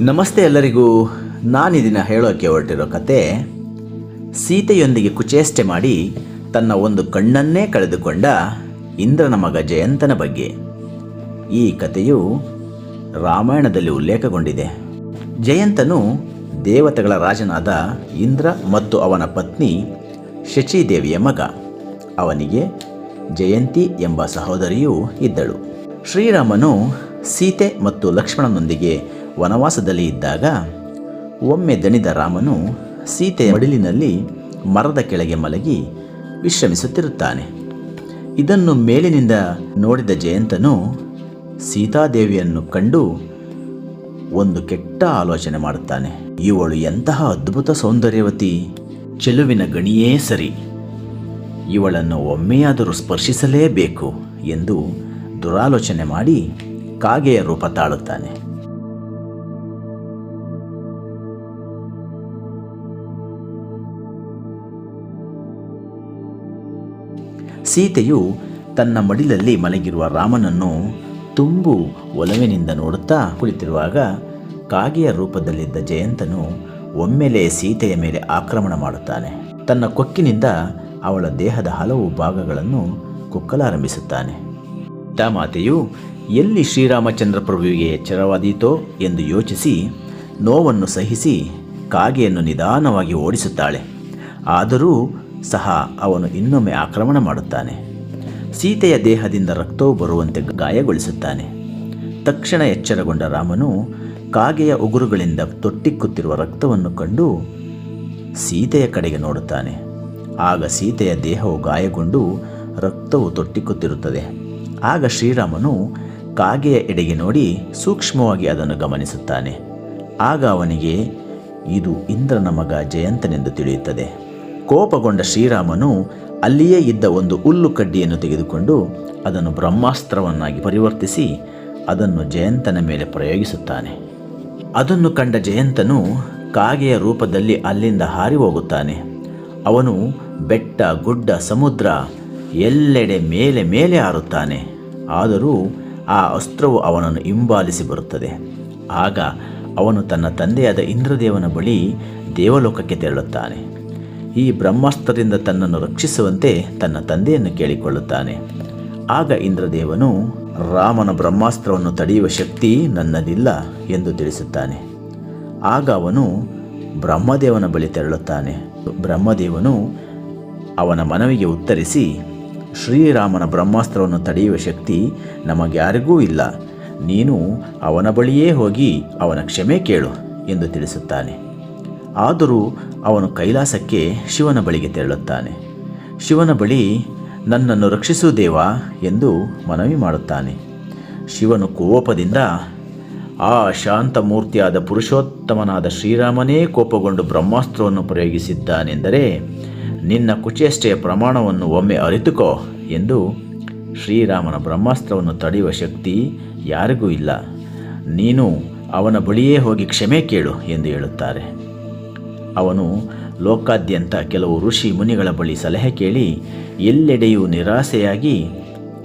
ನಮಸ್ತೆ ಎಲ್ಲರಿಗೂ. ದಿನ ಹೇಳೋಕ್ಕೆ ಹೊರಟಿರೋ ಕತೆ, ಸೀತೆಯೊಂದಿಗೆ ಕುಚೇಷ್ಟೆ ಮಾಡಿ ತನ್ನ ಒಂದು ಕಣ್ಣನ್ನೇ ಕಳೆದುಕೊಂಡ ಇಂದ್ರನ ಮಗ ಜಯಂತನ ಬಗ್ಗೆ. ಈ ಕಥೆಯು ರಾಮಾಯಣದಲ್ಲಿ ಉಲ್ಲೇಖಗೊಂಡಿದೆ. ಜಯಂತನು ದೇವತೆಗಳ ರಾಜನಾದ ಇಂದ್ರ ಮತ್ತು ಅವನ ಪತ್ನಿ ಶಚಿದೇವಿಯ ಮಗ. ಅವನಿಗೆ ಜಯಂತಿ ಎಂಬ ಸಹೋದರಿಯೂ ಇದ್ದಳು. ಶ್ರೀರಾಮನು ಸೀತೆ ಮತ್ತು ಲಕ್ಷ್ಮಣನೊಂದಿಗೆ ವನವಾಸದಲ್ಲಿ ಇದ್ದಾಗ ಒಮ್ಮೆ ದಣಿದ ರಾಮನು ಸೀತೆಯ ಮಡಿಲಿನಲ್ಲಿ ಮರದ ಕೆಳಗೆ ಮಲಗಿ ವಿಶ್ರಮಿಸುತ್ತಿರುತ್ತಾನೆ. ಇದನ್ನು ಮೇಲಿನಿಂದ ನೋಡಿದ ಜಯಂತನು ಸೀತಾದೇವಿಯನ್ನು ಕಂಡು ಒಂದು ಕೆಟ್ಟ ಆಲೋಚನೆ ಮಾಡುತ್ತಾನೆ. ಇವಳು ಎಂತಹ ಅದ್ಭುತ ಸೌಂದರ್ಯವತಿ. ಚೆಲುವಿನ ಗಣಿಯೇ ಸರಿ. ಇವಳನ್ನು ಒಮ್ಮೆಯಾದರೂ ಸ್ಪರ್ಶಿಸಲೇಬೇಕು ಎಂದು ದುರಾಲೋಚನೆ ಮಾಡಿ ಕಾಗೆಯ ರೂಪ ತಾಳುತ್ತಾನೆ. ಸೀತೆಯು ತನ್ನ ಮಡಿಲಲ್ಲಿ ಮಲಗಿರುವ ರಾಮನನ್ನು ತುಂಬು ಒಲವಿನಿಂದ ನೋಡುತ್ತಾ ಕುಳಿತಿರುವಾಗ ಕಾಗೆಯ ರೂಪದಲ್ಲಿದ್ದ ಜಯಂತನು ಒಮ್ಮೆಲೆ ಸೀತೆಯ ಮೇಲೆ ಆಕ್ರಮಣ ಮಾಡುತ್ತಾನೆ. ತನ್ನ ಕೊಕ್ಕಿನಿಂದ ಅವಳ ದೇಹದ ಹಲವು ಭಾಗಗಳನ್ನು ಕುಕ್ಕಲಾರಂಭಿಸುತ್ತಾನೆ. ಮಾತೆಯು ಎಲ್ಲಿ ಶ್ರೀರಾಮಚಂದ್ರ ಪ್ರಭುವಿಗೆ ಎಚ್ಚರವಾದೀತೋ ಎಂದು ಯೋಚಿಸಿ ನೋವನ್ನು ಸಹಿಸಿ ಕಾಗೆಯನ್ನು ನಿಧಾನವಾಗಿ ಓಡಿಸುತ್ತಾಳೆ. ಆದರೂ ಸಹ ಅವನು ಇನ್ನೊಮ್ಮೆ ಆಕ್ರಮಣ ಮಾಡುತ್ತಾನೆ. ಸೀತೆಯ ದೇಹದಿಂದ ರಕ್ತವು ಬರುವಂತೆ ಗಾಯಗೊಳಿಸುತ್ತಾನೆ. ತಕ್ಷಣ ಎಚ್ಚರಗೊಂಡ ರಾಮನು ಕಾಗೆಯ ಉಗುರುಗಳಿಂದ ತೊಟ್ಟಿಕ್ಕುತ್ತಿರುವ ರಕ್ತವನ್ನು ಕಂಡು ಸೀತೆಯ ಕಡೆಗೆ ನೋಡುತ್ತಾನೆ. ಆಗ ಸೀತೆಯ ದೇಹವು ಗಾಯಗೊಂಡು ರಕ್ತವು ತೊಟ್ಟಿಕ್ಕುತ್ತಿರುತ್ತದೆ. ಆಗ ಶ್ರೀರಾಮನು ಕಾಗೆಯ ಎಡೆಗೆ ನೋಡಿ ಸೂಕ್ಷ್ಮವಾಗಿ ಅದನ್ನು ಗಮನಿಸುತ್ತಾನೆ. ಆಗ ಅವನಿಗೆ, ಇದು ಇಂದ್ರನ ಮಗ ಜಯಂತನೆಂದು ತಿಳಿಯುತ್ತದೆ. ಕೋಪಗೊಂಡ ಶ್ರೀರಾಮನು ಅಲ್ಲಿಯೇ ಇದ್ದ ಒಂದು ಹುಲ್ಲು ಕಡ್ಡಿಯನ್ನು ತೆಗೆದುಕೊಂಡು ಅದನ್ನು ಬ್ರಹ್ಮಾಸ್ತ್ರವನ್ನಾಗಿ ಪರಿವರ್ತಿಸಿ ಅದನ್ನು ಜಯಂತನ ಮೇಲೆ ಪ್ರಯೋಗಿಸುತ್ತಾನೆ. ಅದನ್ನು ಕಂಡ ಜಯಂತನು ಕಾಗೆಯ ರೂಪದಲ್ಲಿ ಅಲ್ಲಿಂದ ಹಾರಿ ಹೋಗುತ್ತಾನೆ ಅವನು ಬೆಟ್ಟ, ಗುಡ್ಡ, ಸಮುದ್ರ ಎಲ್ಲೆಡೆ ಮೇಲೆ ಮೇಲೆ ಹಾರುತ್ತಾನೆ. ಆದರೂ ಆ ಅಸ್ತ್ರವು ಅವನನ್ನು ಹಿಂಬಾಲಿಸಿ ಬರುತ್ತದೆ. ಆಗ ಅವನು ತನ್ನ ತಂದೆಯಾದ ಇಂದ್ರದೇವನ ಬಳಿ ದೇವಲೋಕಕ್ಕೆ ತೆರಳುತ್ತಾನೆ. ಈ ಬ್ರಹ್ಮಾಸ್ತ್ರದಿಂದ ತನ್ನನ್ನು ರಕ್ಷಿಸುವಂತೆ ತನ್ನ ತಂದೆಯನ್ನು ಕೇಳಿಕೊಳ್ಳುತ್ತಾನೆ. ಆಗ ಇಂದ್ರದೇವನು, ರಾಮನ ಬ್ರಹ್ಮಾಸ್ತ್ರವನ್ನು ತಡೆಯುವ ಶಕ್ತಿ ನನ್ನದಿಲ್ಲ ಎಂದು ತಿಳಿಸುತ್ತಾನೆ. ಆಗ ಅವನು ಬ್ರಹ್ಮದೇವನ ಬಳಿ ತೆರಳುತ್ತಾನೆ. ಬ್ರಹ್ಮದೇವನು ಅವನ ಮನವಿಗೆ ಉತ್ತರಿಸಿ, ಶ್ರೀರಾಮನ ಬ್ರಹ್ಮಾಸ್ತ್ರವನ್ನು ತಡೆಯುವ ಶಕ್ತಿ ನಮಗ್ಯಾರಿಗೂ ಇಲ್ಲ. ನೀನು ಅವನ ಬಳಿಯೇ ಹೋಗಿ ಅವನ ಕ್ಷಮೆ ಕೇಳು ಎಂದು ತಿಳಿಸುತ್ತಾನೆ. ಆದರೂ ಅವನು ಕೈಲಾಸಕ್ಕೆ ಶಿವನ ಬಳಿಗೆ ತೆರಳುತ್ತಾನೆ. ಶಿವನ ಬಳಿ, ನನ್ನನ್ನು ರಕ್ಷಿಸು ದೇವ ಎಂದು ಮನವಿ ಮಾಡುತ್ತಾನೆ. ಶಿವನು ಕೋಪದಿಂದ, ಆ ಶಾಂತ ಮೂರ್ತಿಯಾದ ಪುರುಷೋತ್ತಮನಾದ ಶ್ರೀರಾಮನೇ ಕೋಪಗೊಂಡು ಬ್ರಹ್ಮಾಸ್ತ್ರವನ್ನು ಪ್ರಯೋಗಿಸಿದ್ದಾನೆಂದರೆ ನಿನ್ನ ಕುಚೇಷ್ಟೆಯ ಪ್ರಮಾಣವನ್ನು ಒಮ್ಮೆ ಅರಿತುಕೋ ಎಂದು ಶ್ರೀರಾಮನ ಬ್ರಹ್ಮಾಸ್ತ್ರವನ್ನು ತಡೆಯುವ ಶಕ್ತಿ ಯಾರಿಗೂ ಇಲ್ಲ. ನೀನು ಅವನ ಬಳಿಯೇ ಹೋಗಿ ಕ್ಷಮೆ ಕೇಳು ಎಂದು ಹೇಳುತ್ತಾರೆ. ಅವನು ಲೋಕಾದ್ಯಂತ ಕೆಲವು ಋಷಿ ಮುನಿಗಳ ಬಳಿ ಸಲಹೆ ಕೇಳಿ ಎಲ್ಲೆಡೆಯೂ ನಿರಾಸೆಯಾಗಿ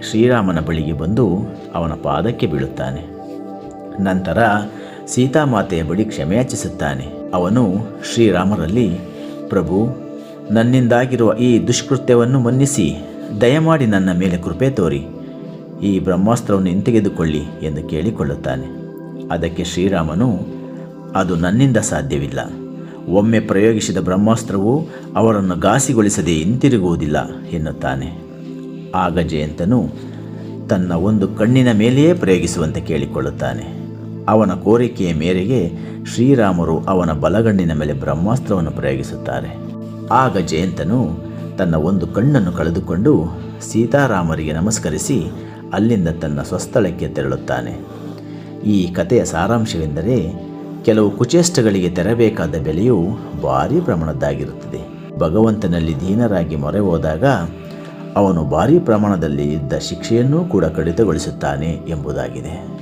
ಶ್ರೀರಾಮನ ಬಳಿಗೆ ಬಂದು ಅವನ ಪಾದಕ್ಕೆ ಬೀಳುತ್ತಾನೆ. ನಂತರ ಸೀತಾಮಾತೆಯ ಬಳಿ ಕ್ಷಮೆಯಾಚಿಸುತ್ತಾನೆ ಅವನು ಶ್ರೀರಾಮರಲ್ಲಿ, ಪ್ರಭು, ನನ್ನಿಂದಾಗಿರುವ ಈ ದುಷ್ಕೃತ್ಯವನ್ನು ಮನ್ನಿಸಿ, ದಯಮಾಡಿ ನನ್ನ ಮೇಲೆ ಕೃಪೆ ತೋರಿ, ಈ ಬ್ರಹ್ಮಾಸ್ತ್ರವನ್ನು ಹಿಂತೆಗೆದುಕೊಳ್ಳಿ ಎಂದು ಕೇಳಿಕೊಳ್ಳುತ್ತಾನೆ. ಅದಕ್ಕೆ ಶ್ರೀರಾಮನು, ಅದು ನನ್ನಿಂದ ಸಾಧ್ಯವಿಲ್ಲ. ಒಮ್ಮೆ ಪ್ರಯೋಗಿಸಿದ ಬ್ರಹ್ಮಾಸ್ತ್ರವು ಅವರನ್ನು ಘಾಸಿಗೊಳಿಸದೆ ಹಿಂತಿರುಗುವುದಿಲ್ಲ ಎನ್ನುತ್ತಾನೆ. ಆಗ ಜಯಂತನು ತನ್ನ ಒಂದು ಕಣ್ಣಿನ ಮೇಲೆಯೇ ಪ್ರಯೋಗಿಸುವಂತೆ ಕೇಳಿಕೊಳ್ಳುತ್ತಾನೆ. ಅವನ ಕೋರಿಕೆಯ ಮೇರೆಗೆ ಶ್ರೀರಾಮರು ಅವನ ಬಲಗಣ್ಣಿನ ಮೇಲೆ ಬ್ರಹ್ಮಾಸ್ತ್ರವನ್ನು ಪ್ರಯೋಗಿಸುತ್ತಾರೆ. ಆಗ ಜಯಂತನು ತನ್ನ ಒಂದು ಕಣ್ಣನ್ನು ಕಳೆದುಕೊಂಡು ಸೀತಾರಾಮರಿಗೆ ನಮಸ್ಕರಿಸಿ ಅಲ್ಲಿಂದ ತನ್ನ ಸ್ವಸ್ಥಳಕ್ಕೆ ತೆರಳುತ್ತಾನೆ. ಈ ಕಥೆಯ ಸಾರಾಂಶವೆಂದರೆ ಕೆಲವು ಕುಚೇಷ್ಟಗಳಿಗೆ ತೆರಬೇಕಾದ ಬೆಲೆಯು ಭಾರಿ ಪ್ರಮಾಣದ್ದಾಗಿರುತ್ತದೆ. ಭಗವಂತನಲ್ಲಿ ದೀನರಾಗಿ ಮೊರೆ ಹೋದಾಗ ಅವನು ಭಾರೀ ಪ್ರಮಾಣದಲ್ಲಿ ಇದ್ದ ಶಿಕ್ಷೆಯನ್ನೂ ಕೂಡ ಕಡಿತಗೊಳಿಸುತ್ತಾನೆ ಎಂಬುದಾಗಿದೆ.